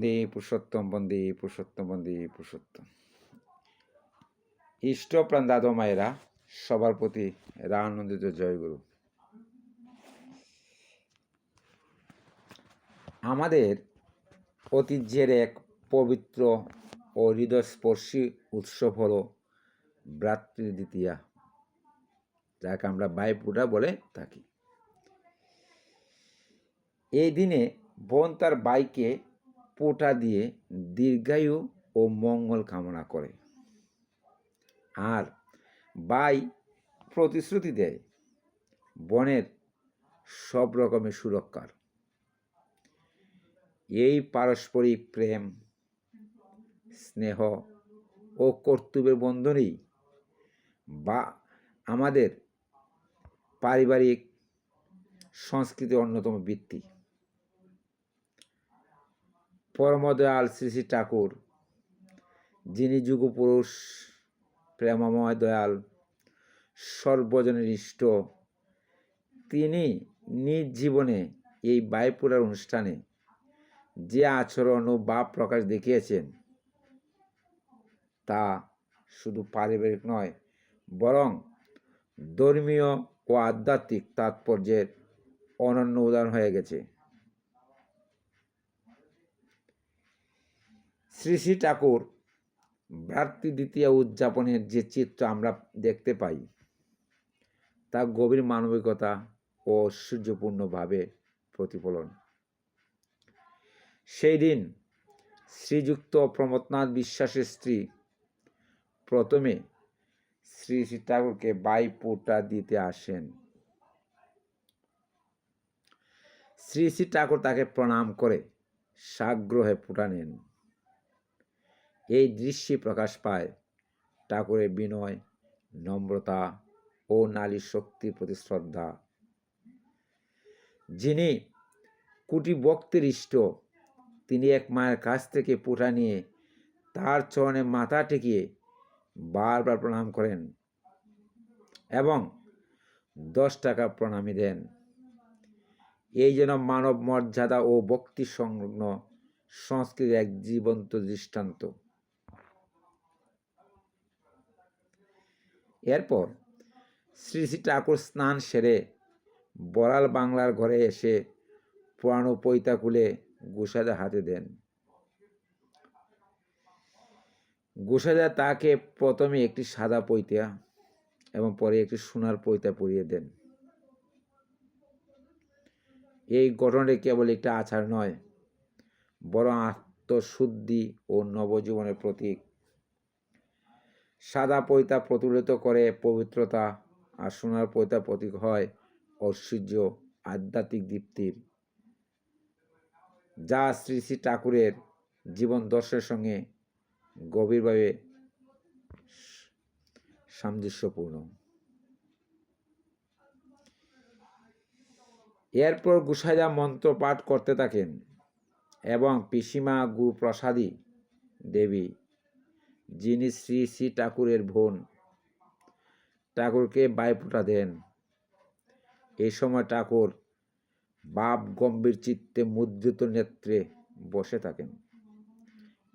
বন্দে পুরুষোত্তম বন্দে পুরুষোত্তম বন্দে, পুরুষোত্তম। ইষ্ট প্রাণ দাদা মায়েরা, সবার প্রতি রানন্দিত জয়গুরু আমাদের ঐতিহ্যের এক পবিত্র ও হৃদয়স্পর্শী উৎসব হল ভ্রাতৃ দ্বিতীয়া যাকে আমরা বাইপুরা বলে থাকি। এই দিনে বোন তার বাইকে পোটা দিয়ে দীর্ঘায়ু ও মঙ্গল কামনা করে। আর বাই প্রতিশ্রুতি দেয়, বনের সব রকমের সুরক্ষার। এই পারস্পরিক প্রেম, স্নেহ ও কর্তব্যের বন্ধনেই বা আমাদের পারিবারিক সংস্কৃতির অন্যতম ভিত্তি। পরমদয়াল শ্রী শ্রী ঠাকুর, যিনি যুগপুরুষ, প্রেমময় দয়াল সর্বজনের ইষ্ট তিনি নিজ জীবনে এই বাইপুরার অনুষ্ঠানে যে আচরণ ও ভাব প্রকাশ দেখিয়েছেন, তা শুধু পারিবারিক নয়, বরং ধর্মীয় ও আধ্যাত্মিক তাৎপর্যের অনন্য উদাহরণ হয়ে গেছে। শ্রী শ্রী ঠাকুর ভ্রাতৃ দ্বিতীয় উদযাপনের যে চিত্র আমরা দেখতে পাই, তা গভীর মানবিকতা ও ঐশ্বর্যপূর্ণভাবে প্রতিফলন। সেই দিন শ্রীযুক্ত প্রমথনাথ বিশ্বাসের স্ত্রী প্রথমে শ্রী শ্রী ঠাকুরকে বাইপুটা দিতে আসেন। শ্রী শ্রী ঠাকুর তাকে প্রণাম করে সাগ্রহে ফুটা নেন। এই দৃশ্যে প্রকাশ পায়। ঠাকুরের বিনয়, নম্রতা ও নারী শক্তির প্রতি শ্রদ্ধা। যিনি কুটি ভক্তের ইষ্ট তিনি এক মায়ের কাছ থেকে পোটা নিয়ে তার চরণে মাথা টেকিয়ে বারবার প্রণাম করেন এবং দশ টাকা প্রণামী দেন। এই যেন মানব মর্যাদা ও ভক্তি সংলগ্ন সংস্কৃতির এক জীবন্ত দৃষ্টান্ত। এরপর শ্রী শ্রী ঠাকুর স্নান সেরে বড়াল বাংলার ঘরে এসে পুরানো পৈতা খুলে গোসাদা হাতে দেন। গোসাদা তাকে প্রথমে একটি সাদা পৈতা এবং পরে একটি সোনার পৈতা পরিয়ে দেন। এই ঘটনাটি কেবল একটি আচার নয়, বরং আত্মশুদ্ধি ও নবজীবনের প্রতীক। সাদা পৈতা প্রতুলিত করে পবিত্রতা আর সোনার পৈতা প্রতীক হয় ঐশ্বর্য, আধ্যাত্মিক দীপ্তির। যা শ্রী শ্রী ঠাকুরের জীবন দর্শের সঙ্গে গভীরভাবে সামঞ্জস্যপূর্ণ। এরপর গুসাইদা মন্ত্র পাঠ করতে থাকেন এবং পিসিমা গুরুপ্রসাদী দেবী যিনি শ্রী শ্রী ঠাকুরের বোন, ঠাকুরকে বাইফোঁটা দেন। এই সময় ঠাকুর বাপ গম্ভীর চিত্তে মুদ্রিত নেত্রে বসে থাকেন।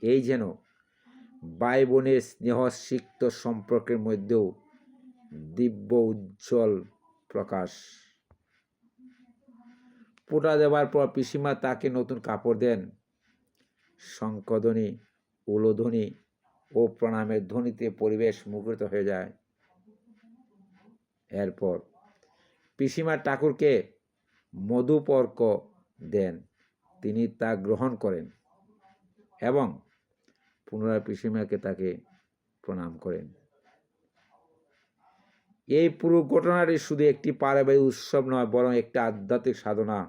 এই যেন ভাই বোনের স্নেহসিক্ত সম্পর্কের মধ্যেও দিব্য উজ্জ্বল প্রকাশ। পোটা দেওয়ার পর পিসিমা তাকে নতুন কাপড় দেন। শঙ্কধ্বনি উলোধ্বনি ও প্রণামের ধ্বনিতে পরিবেশ মুখরিত হয়ে যায়। এরপর পিসিমা ঠাকুরকে মধুপর্ক দেন। তিনি তা গ্রহণ করেন এবং পুনরায় পিসিমাকে তাকে প্রণাম করেন। এই পুরো ঘটনাটি শুধু একটি পারিবারিক উৎসব নয়, বরং একটি আধ্যাত্মিক সাধনা।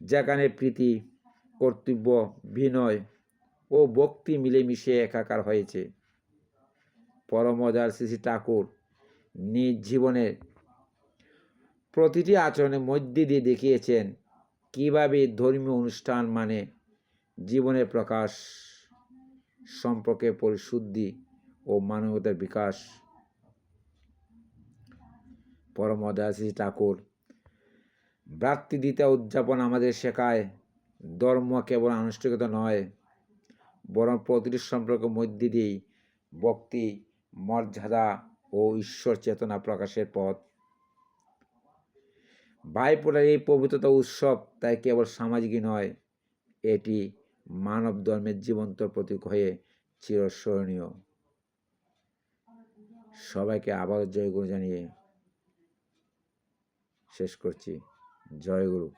যেখানে প্রীতি, কর্তব্য, বিনয় ও ভক্তি মিলেমিশে একাকার হয়েছে। পরমদার শ্রী ঠাকুর নিজ জীবনের প্রতিটি আচরণের মধ্যে দিয়ে দেখিয়েছেন কীভাবে ধর্মীয় অনুষ্ঠান মানে জীবনের প্রকাশ সম্পর্কে পরিশুদ্ধি ও মানবতার বিকাশ। পরমদাসী ঠাকুর ভ্রাতৃদ্বিতীয় উদযাপন আমাদের শেখায়, ধর্ম কেবল আনুষ্ঠানিকতা নয় বরং প্রতিটি সম্পর্কের মধ্যে দিয়েই ভক্তি, মর্যাদা ও ঈশ্বর চেতনা প্রকাশের পথ। ভাইফোঁটার এই পবিত্রতা উৎসব তাই কেবল সামাজিকই নয়, এটি মানব ধর্মের জীবন্ত প্রতীক হয়ে চিরস্মরণীয়। সবাইকে আবার জয়গুরু জানিয়ে শেষ করছি। জয়গুরু।